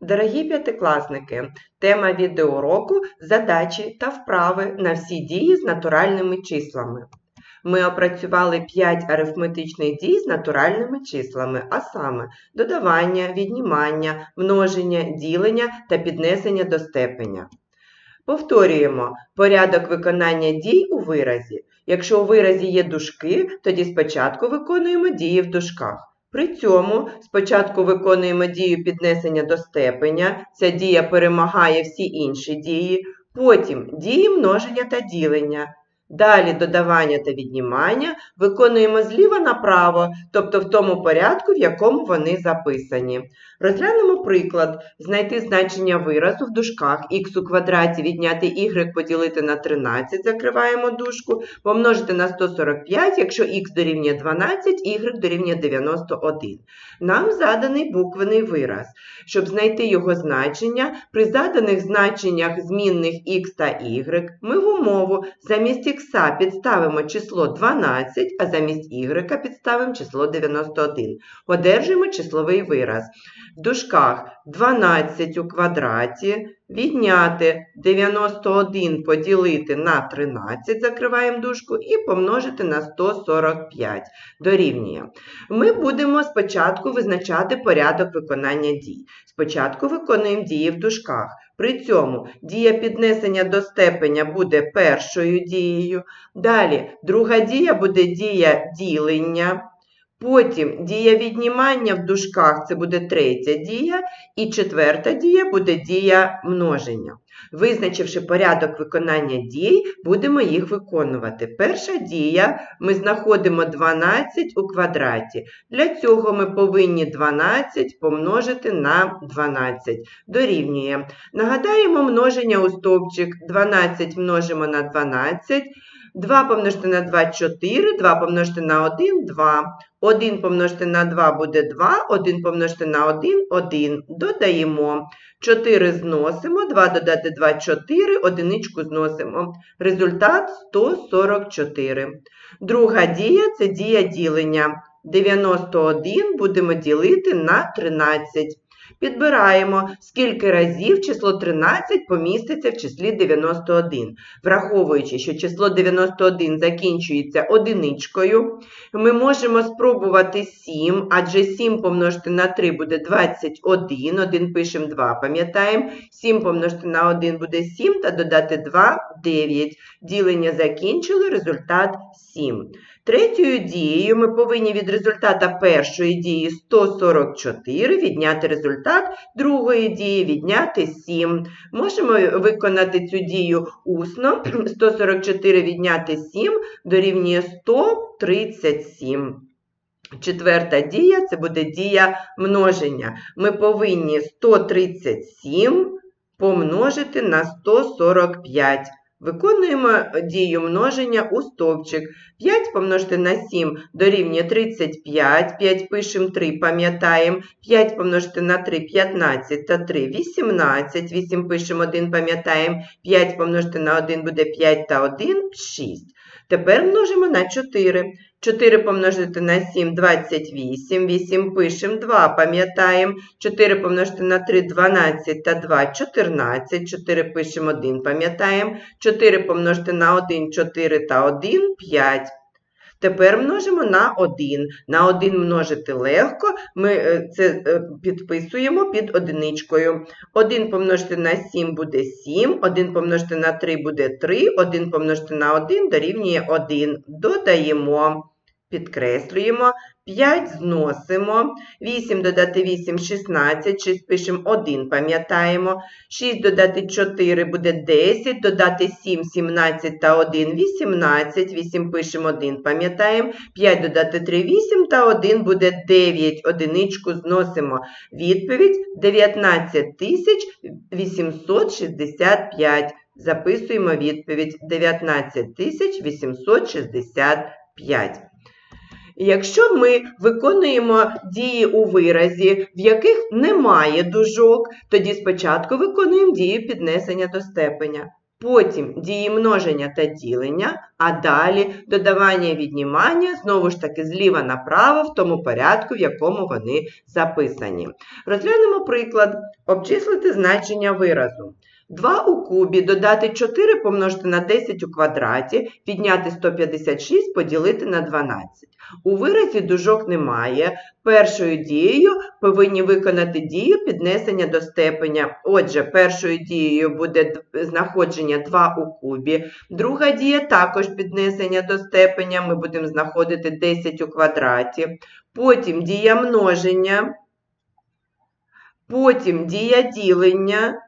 Дорогі п'ятикласники, тема відеоуроку – задачі та вправи на всі дії з натуральними числами. Ми опрацювали 5 арифметичних дій з натуральними числами, а саме додавання, віднімання, множення, ділення та піднесення до степеня. Повторюємо порядок виконання дій у виразі. Якщо у виразі є дужки, тоді спочатку виконуємо дії в дужках. При цьому спочатку виконуємо дію піднесення до степеня, ця дія перемагає всі інші дії, потім дії множення та ділення. Далі додавання та віднімання виконуємо зліва направо, тобто в тому порядку, в якому вони записані. Розглянемо приклад. Знайти значення виразу в дужках х у квадраті відняти y поділити на 13, закриваємо дужку, помножити на 145, якщо х дорівнює 12, y дорівнює 91. Нам заданий буквений вираз. Щоб знайти його значення, при заданих значеннях змінних х та y ми в умову замість х підставимо число 12, а замість y підставимо число 91. Одержуємо числовий вираз. В дужках 12 у квадраті відняти 91 поділити на 13, закриваємо дужку, і помножити на 145 дорівнює. Ми будемо спочатку визначати порядок виконання дій. Спочатку виконуємо дії в дужках. При цьому дія піднесення до степеня буде першою дією. Далі друга дія буде дія ділення. Потім дія віднімання в дужках це буде третя дія, і четверта дія буде дія множення. Визначивши порядок виконання дій, будемо їх виконувати. Перша дія ми знаходимо 12 у квадраті. Для цього ми повинні 12 помножити на 12. Дорівнює. Нагадаємо множення у стовпчик. 12 множимо на 12. 2 помножити на 2 – 4, 2 помножити на 1 – 2. 1 помножити на 2 буде 2, 1 помножити на 1 – 1. Додаємо. 4 зносимо, 2 додати 2 – 4, одиничку зносимо. Результат 144. Друга дія – це дія ділення. 91 будемо ділити на 13. Підбираємо, скільки разів число 13 поміститься в числі 91. Враховуючи, що число 91 закінчується одиничкою, ми можемо спробувати 7, адже 7 помножити на 3 буде 21, 1 пишемо 2, пам'ятаємо, 7 помножити на 1 буде 7, та додати 2 – 9. Ділення закінчили, результат 7. Третьою дією ми повинні від результата першої дії 144 відняти результат другої дії, відняти 7. Можемо виконати цю дію усно. 144 відняти 7 дорівнює 137. Четверта дія це буде дія множення. Ми повинні 137 помножити на 145. Виконуємо дію множення у стовпчик. 5 помножити на 7 дорівнює 35, 5 пишемо 3, пам'ятаємо, 5 помножити на 3 – 15 та 3 – 18, 8 пишемо 1, пам'ятаємо, 5 помножити на 1 буде 5 та 1 – 6. Тепер множимо на 4. 4 помножити на 7 – 28, 8 пишемо 2, пам'ятаємо, 4 помножити на 3 – 12 та 2 – 14, 4 пишемо 1, пам'ятаємо, 4 помножити на 1 – 4 та 1 – 5. Тепер множимо на 1. На 1 множити легко, ми е, це е, підписуємо під одиничкою. 1 помножити на 7 буде 7, 1 помножити на 3 буде 3, 1 помножити на 1 дорівнює 1. Додаємо, підкреслюємо, 5 зносимо, 8 додати 8 – 16, 6 пишемо 1, пам'ятаємо, 6 додати 4 буде 10, додати 7 – 17 та 1 – 18, 8 пишемо 1, пам'ятаємо, 5 додати 3 – 8 та 1 буде 9, одиничку зносимо. Відповідь 19 865. Записуємо відповідь 19 865. Якщо ми виконуємо дії у виразі, в яких немає дужок, тоді спочатку виконуємо дію піднесення до степеня. потім дії множення та ділення, а далі додавання і віднімання, знову ж таки, зліва направо, в тому порядку, в якому вони записані. Розглянемо приклад. Обчислити значення виразу. 2 у кубі додати 4 помножити на 10 у квадраті, підняти 156, поділити на 12. У виразі дужок немає. Першою дією повинні виконати дію піднесення до степеня. Отже, першою дією буде знаходження 2 у кубі. Друга дія також піднесення до степеня. Ми будемо знаходити 10 у квадраті. Потім дія множення. Потім дія ділення.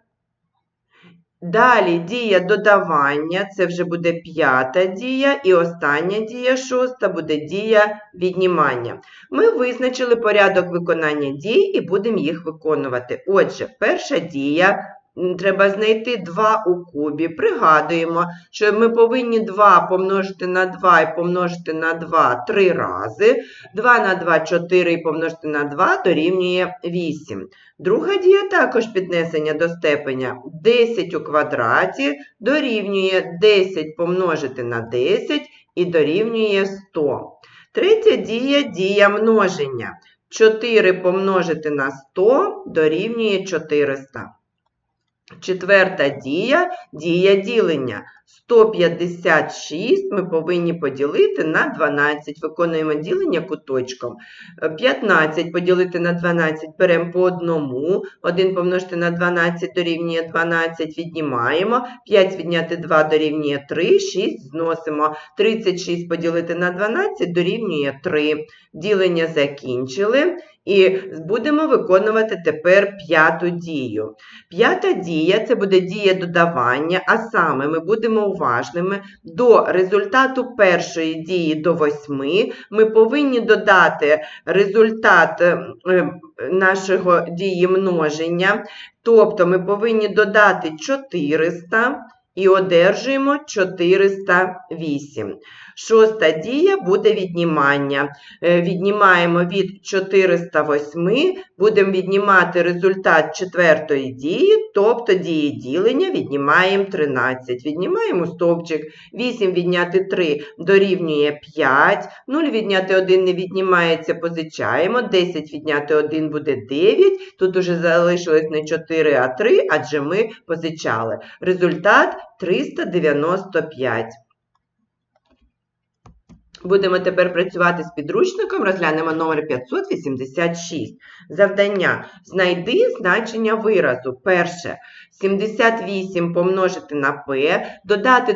Далі дія додавання, це вже буде п'ята дія, і остання дія, шоста, буде дія віднімання. Ми визначили порядок виконання дій і будемо їх виконувати. Отже, перша дія. Треба знайти 2 у кубі. Пригадуємо, що ми повинні 2 помножити на 2 і помножити на 2 три рази. 2 на 2 4 і помножити на 2 дорівнює 8. Друга дія також піднесення до степеня 10 у квадраті дорівнює 10 помножити на 10 і дорівнює 100. Третя дія дія множення. 4 помножити на 100 дорівнює 400. Четверта дія дія ділення. 156 ми повинні поділити на 12. Виконуємо ділення куточком. Е, 15 поділити на 12 беремо по одному. 1 помножити на 12 дорівнює 12, віднімаємо. 5 відняти 2 дорівнює 3, 6 зносимо. 36 поділити на 12 дорівнює 3. Ділення закінчили. І будемо виконувати тепер п'яту дію. П'ята дія це буде дія додавання, а саме ми будемо уважними до результату першої дії до 8. Ми повинні додати результат е, е, нашого дії множення, тобто ми повинні додати 400 і одержуємо 408. Шоста дія буде віднімання. Е, Віднімаємо від 408, будемо віднімати результат четвертої дії, тобто дії ділення віднімаємо 13. Віднімаємо стовпчик. 8 відняти 3 дорівнює 5. 0 відняти 1 не віднімається, позичаємо. 10 відняти 1 буде 9. Тут уже залишилось не 4, а 3, адже ми позичали. Результат 395. Будемо тепер працювати з підручником, розглянемо номер 586. Завдання. Знайди значення виразу. Перше. 78 помножити на p, додати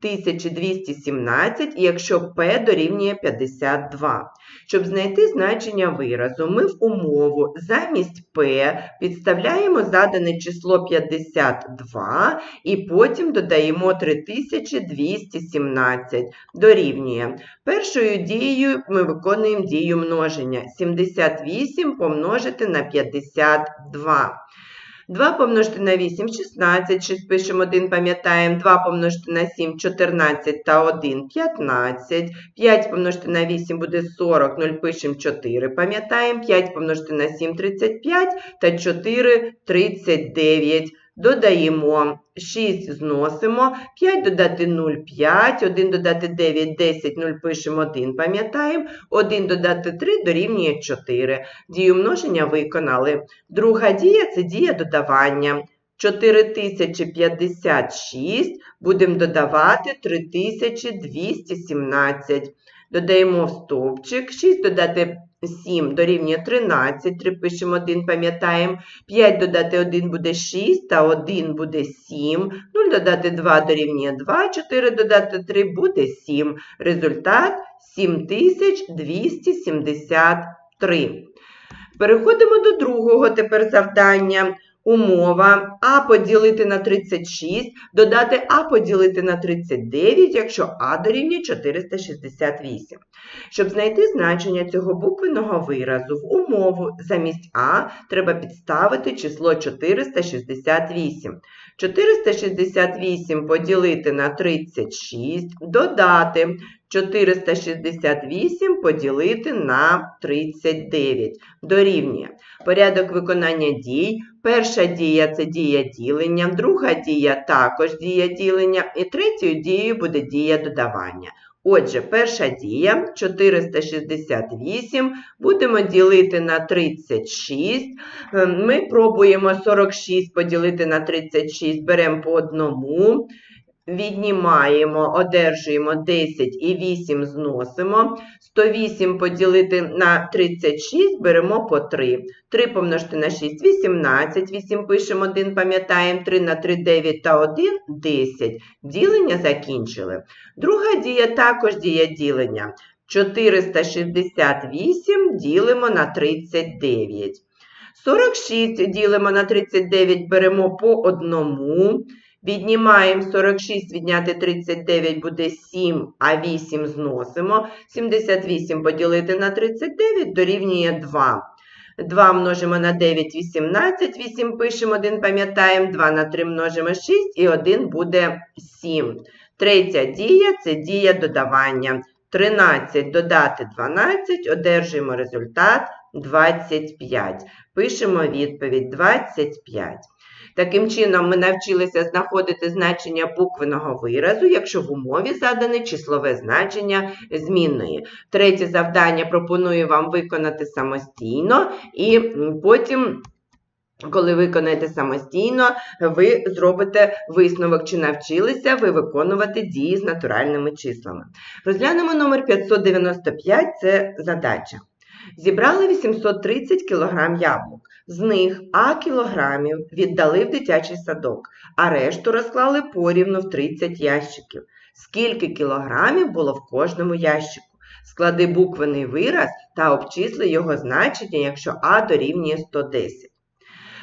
3217, і якщо p дорівнює 52. Щоб знайти значення виразу, ми в умову замість p підставляємо задане число 52 і потім додаємо 3217. Дорівнює. Першою дією ми виконуємо дію множення. 78 помножити на 52. 2 помножити на 8 – 16, 6 пишемо 1, пам'ятаємо, 2 помножити на 7 – 14 та 1 – 15, 5 помножити на 8 буде 40, 0 пишемо 4, пам'ятаємо, 5 помножити на 7 – 35 та 4 – 39. Додаємо 6 зносимо, 5 додати 0 – 5, 1 додати 9 – 10, 0 пишемо 1, пам'ятаємо, 1 додати 3 дорівнює 4. Дію множення виконали. Друга дія – це дія додавання. 4056 будемо додавати 3217. Додаємо в стовпчик, 6 додати 7 дорівнює 13, 3 пишемо 1, пам'ятаємо, 5 додати 1 буде 6, та 1 буде 7, 0 додати 2 дорівнює 2, 4 додати 3 буде 7. Результат 7273. Переходимо до другого тепер завдання. Умова А поділити на 36, додати А поділити на 39, якщо А дорівнює 468. Щоб знайти значення цього буквеного виразу в умову замість А треба підставити число 468. 468 поділити на 36, додати 468 поділити на 39 дорівнює. Порядок виконання дій. Перша дія це дія ділення, друга дія також дія ділення, і третьою дією буде дія додавання. Отже, перша дія 468 будемо ділити на 36. Е, Ми пробуємо 46 поділити на 36, беремо по одному. Віднімаємо, одержуємо 10 і 8 зносимо. 108 поділити на 36 беремо по 3. 3 помножити на 6 – 18. 8 пишемо 1, пам'ятаємо. 3 на 3 – 9 та 1 – 10. Ділення закінчили. Друга дія також дія ділення. 468 ділимо на 39. 46 ділимо на 39, беремо по одному. Віднімаємо 46, відняти 39 буде 7, а 8 зносимо. 78 поділити на 39 дорівнює 2. 2 множимо на 9, 18, 8 пишемо, 1 пам'ятаємо, 2 на 3 множимо 6 і 1 буде 7. Третя дія – це дія додавання. 13 додати 12, одержуємо результат 25. Пишемо відповідь 25. Таким чином, ми навчилися знаходити значення буквеного виразу, якщо в умові задане числове значення змінної. Третє завдання пропоную вам виконати самостійно, і потім, коли виконаєте самостійно, ви зробите висновок, чи навчилися ви виконувати дії з натуральними числами. Розглянемо номер 595 це задача. Зібрали 830 кг яблук. З них А кілограмів віддали в дитячий садок, а решту розклали порівну в 30 ящиків. Скільки кілограмів було в кожному ящику? Склади буквений вираз та обчисли його значення, якщо А дорівнює 110.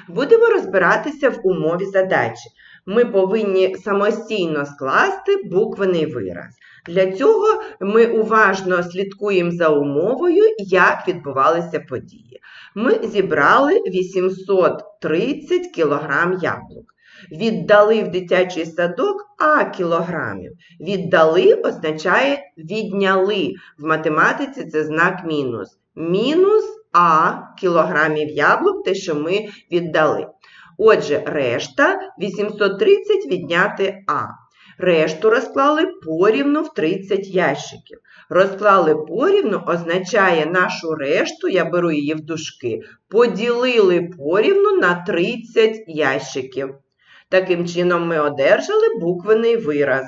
Будемо розбиратися в умові задачі. Ми повинні самостійно скласти буквений вираз. Для цього ми уважно слідкуємо за умовою, як відбувалися події. Ми зібрали 830 кг яблук. Віддали в дитячий садок А кілограмів. Віддали означає відняли. В математиці це знак мінус. Мінус А кілограмів яблук, те, що ми віддали. Отже, решта 830 відняти А. Решту розклали порівну в 30 ящиків. Розклали порівну означає нашу решту, я беру її в дужки, поділили порівну на 30 ящиків. Таким чином ми одержали буквений вираз.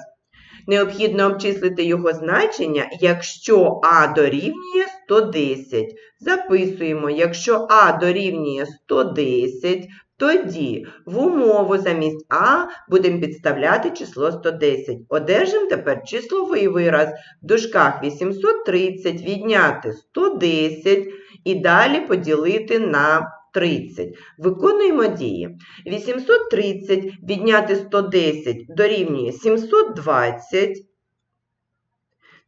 Необхідно обчислити його значення, якщо А дорівнює 110. Записуємо, якщо А дорівнює 110, тоді в умову замість А будемо підставляти число 110. Одержимо тепер числовий вираз. В дужках 830 відняти 110 і далі поділити на 30. Виконуємо дії. 830 відняти 110 дорівнює 720.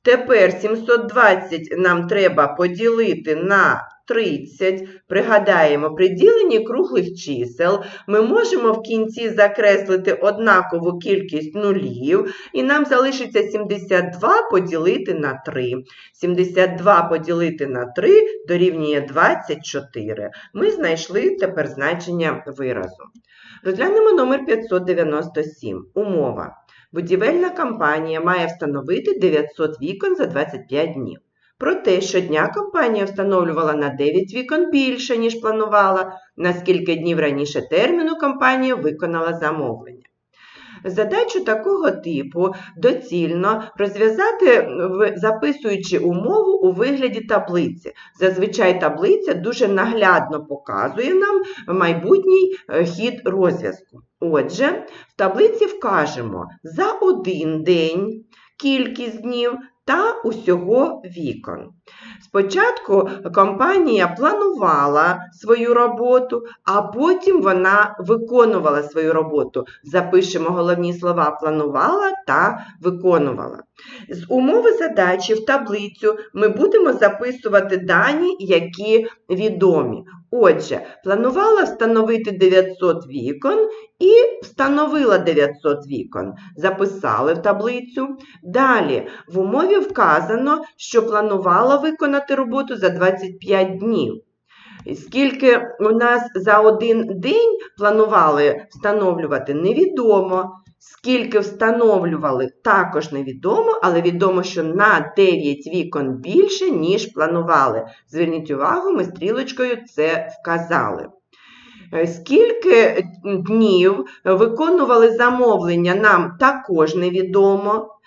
Тепер 720 нам треба поділити на 30. Пригадаємо, при діленні круглих чисел ми можемо в кінці закреслити однакову кількість нулів, і нам залишиться 72 поділити на 3. 72 поділити на 3 дорівнює 24. Ми знайшли тепер значення виразу. Розглянемо номер 597. Умова. Будівельна компанія має встановити 900 вікон за 25 днів. Проте щодня компанія встановлювала на 9 вікон більше, ніж планувала, на скільки днів раніше терміну компанія виконала замовлення. Задачу такого типу доцільно розв'язати, записуючи умову у вигляді таблиці. Зазвичай таблиця дуже наглядно показує нам майбутній е, хід розв'язку. Отже, в таблиці вкажемо за один день кількість днів та усього вікон. Спочатку компанія планувала свою роботу, а потім вона виконувала свою роботу. Запишемо головні слова планувала та виконувала. З умови задачі в таблицю ми будемо записувати дані, які відомі. Отже, планувала встановити 900 вікон і встановила 900 вікон. Записали в таблицю. Далі в умові вказано, що планувала виконати роботу за 25 днів. Скільки у нас за один день планували встановлювати, невідомо. Скільки встановлювали, також невідомо, але відомо, що на 9 вікон більше, ніж планували. Зверніть увагу, ми стрілочкою це вказали. Е, Скільки днів виконували замовлення, нам також невідомо.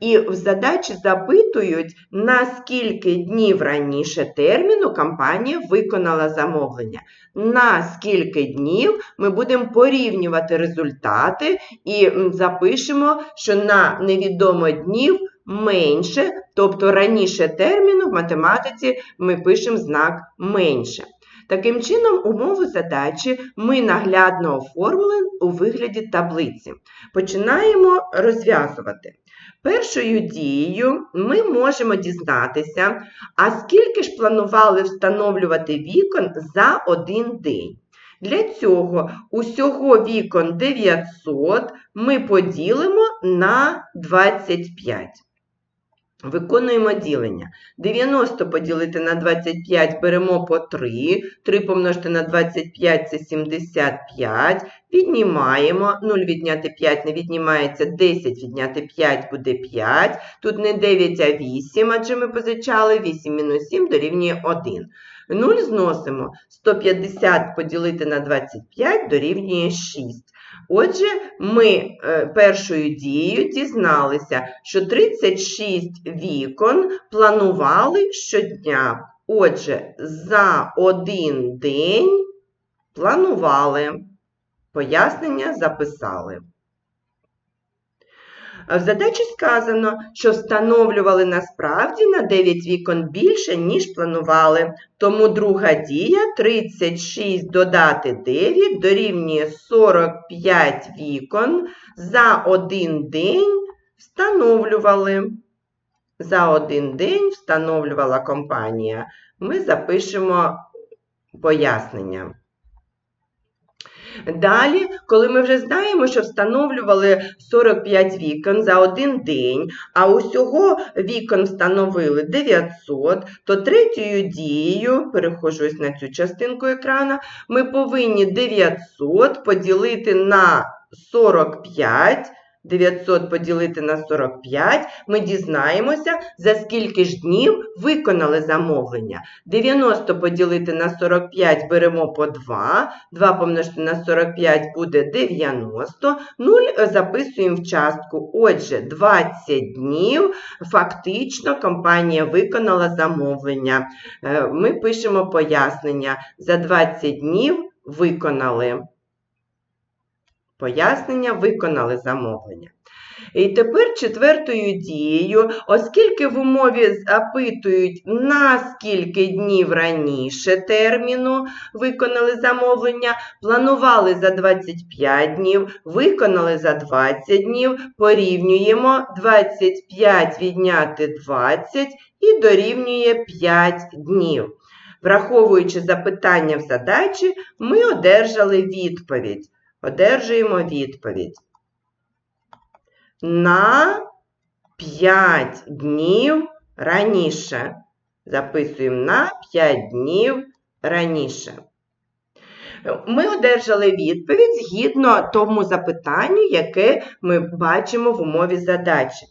І в задачі запитують, на скільки днів раніше терміну компанія виконала замовлення. На скільки днів ми будемо порівнювати результати і запишемо, що на невідомо днів менше, тобто раніше терміну в математиці ми пишемо знак менше. Таким чином, умови задачі ми наглядно оформили у вигляді таблиці. Починаємо розв'язувати. Першою дією ми можемо дізнатися, а скільки ж планували встановлювати вікон за один день. Для цього усього вікон 900 ми поділимо на 25. Виконуємо ділення. 90 поділити на 25 беремо по 3. 3 помножити на 25 це 75. Віднімаємо. 0 відняти 5 не віднімається. 10 відняти 5 буде 5. Тут не 9, а 8, адже ми позичали. 8 мінус 7 дорівнює 1. 0 зносимо. 150 поділити на 25 дорівнює 6. Отже, ми е, першою дією дізналися, що 36 вікон планували щодня. Отже, за один день планували. Пояснення записали. В задачі сказано, що встановлювали насправді на 9 вікон більше, ніж планували. Тому друга дія 36 додати 9 дорівнює 45 вікон за один день встановлювали. За один день встановлювала компанія. Ми запишемо пояснення. Далі, коли ми вже знаємо, що встановлювали 45 вікон за один день, а усього вікон встановили 900, то третьою дією, перехожу ось на цю частинку екрана, ми повинні 900 поділити на 45. 900 поділити на 45, ми дізнаємося, за скільки ж днів виконали замовлення. 90 поділити на 45 беремо по 2, 2 помножити на 45 буде 90, 0 записуємо в частку. Отже, 20 днів фактично компанія виконала замовлення. Е, Ми пишемо пояснення. За 20 днів виконали. Пояснення виконали замовлення. І тепер четвертою дією, оскільки в умові запитують, на скільки днів раніше терміну виконали замовлення, планували за 25 днів, виконали за 20 днів, порівнюємо 25 відняти 20 і дорівнює 5 днів. Враховуючи запитання в задачі, ми одержали відповідь. Одержуємо відповідь. На 5 днів раніше. Записуємо на 5 днів раніше. Ми одержали відповідь згідно тому запитанню, яке ми бачимо в умові задачі.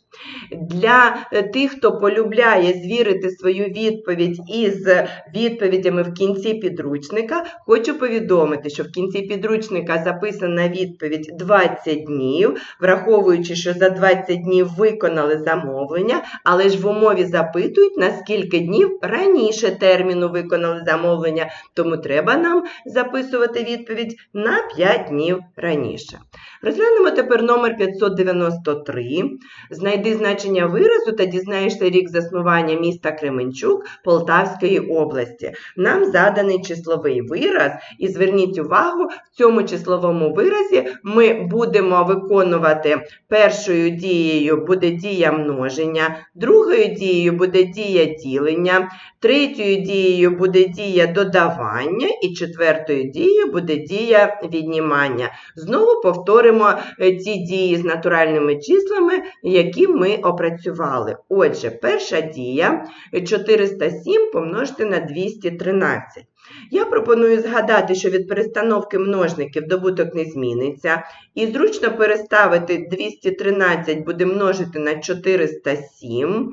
Для тих, хто полюбляє звірити свою відповідь із відповідями в кінці підручника, хочу повідомити, що в кінці підручника записана відповідь 20 днів, враховуючи, що за 20 днів виконали замовлення, але ж в умові запитують, на скільки днів раніше терміну виконали замовлення, тому треба нам записувати відповідь на 5 днів раніше. Розглянемо тепер номер 593. Знайди Знайди значення виразу та дізнаєшся рік заснування міста Кременчук Полтавської області. Нам заданий числовий вираз, і зверніть увагу, в цьому числовому виразі ми будемо виконувати першою дією буде дія множення, другою дією буде дія ділення, третьою дією буде дія додавання, і четвертою дією буде дія віднімання. Знову повторимо е, ті дії з натуральними числами, які ми опрацювали. Отже, перша дія 407 помножити на 213. Я пропоную згадати, що від перестановки множників добуток не зміниться, і зручно переставити 213 буде множити на 407.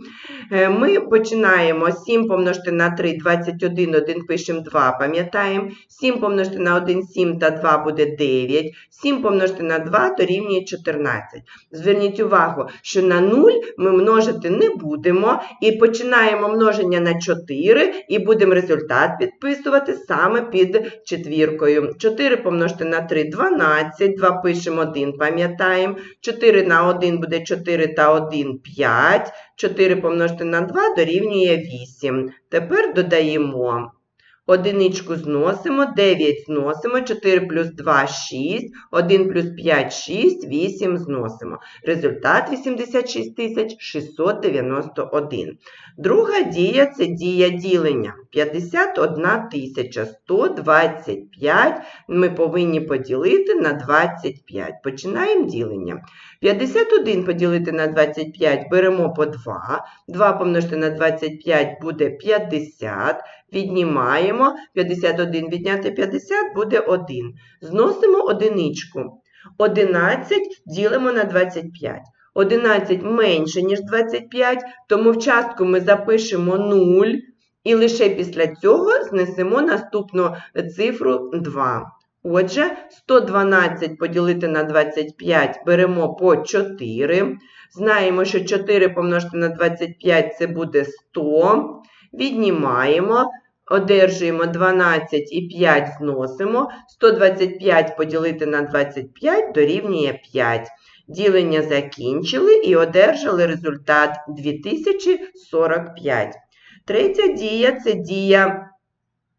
Е, Ми починаємо 7 помножити на 3, 21, 1 пишемо 2, пам'ятаємо. 7 помножити на 1, 7 та 2 буде 9. 7 помножити на 2 дорівнює 14. Зверніть увагу, що на 0 ми множити не будемо, і починаємо множення на 4, і будемо результат підписувати саме під четвіркою. 4 помножити на 3 – 12, 2 пишемо 1, пам'ятаємо. 4 на 1 буде 4 та 1 – 5. 4 помножити на 2 дорівнює 8. Тепер додаємо. Одиничку зносимо, 9 зносимо, 4 плюс 2 – 6, 1 плюс 5 – 6, 8 зносимо. Результат 86 691. Друга дія – це дія ділення. 51 125 ми повинні поділити на 25. Починаємо ділення. 51 поділити на 25 беремо по 2. 2 помножити на 25 буде 50. Віднімаємо 51 відняти 50 буде 1. Зносимо одиничку. 11 ділимо на 25. 11 менше, ніж 25, тому в частку ми запишемо 0 і лише після цього знесемо наступну цифру 2. Отже, 112 поділити на 25 беремо по 4. Знаємо, що 4 помножити на 25 це буде 100. Віднімаємо. Одержуємо 12 і 5 зносимо. 125 поділити на 25 дорівнює 5. Ділення закінчили і одержали результат 2045. Третя дія це дія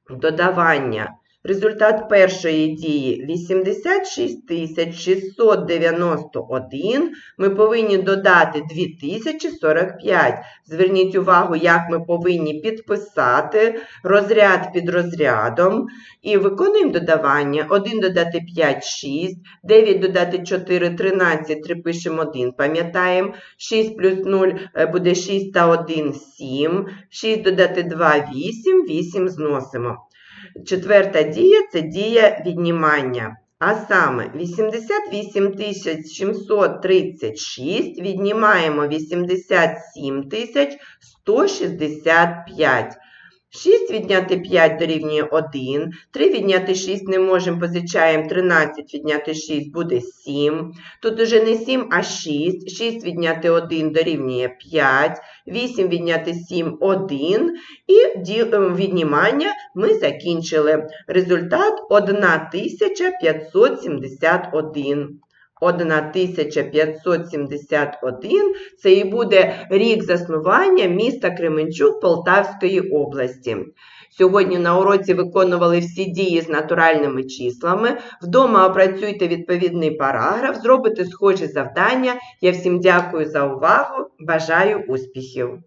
додавання. Результат першої дії 86 691. Ми повинні додати 2045. Зверніть увагу, як ми повинні підписати розряд під розрядом. І виконуємо додавання. 1 додати 5 – 6, 9 додати 4 – 13, 3 пишемо 1, пам'ятаємо. 6 плюс 0 буде 6 та 1 – 7, 6 додати 2 – 8, 8 зносимо. Четверта дія це дія віднімання. А саме 88 736 віднімаємо 87 165. 6 відняти 5 дорівнює 1, 3 відняти 6 не можемо, позичаємо 13 відняти 6 буде 7. Тут уже не 7, а 6. 6 відняти 1 дорівнює 5, 8 відняти 7 – 1. І віднімання ми закінчили. Результат 1571. 1571 це і буде рік заснування міста Кременчук Полтавської області. Сьогодні на уроці виконували всі дії з натуральними числами. Вдома опрацюйте відповідний параграф, зробите схожі завдання. Я всім дякую за увагу, бажаю успіхів!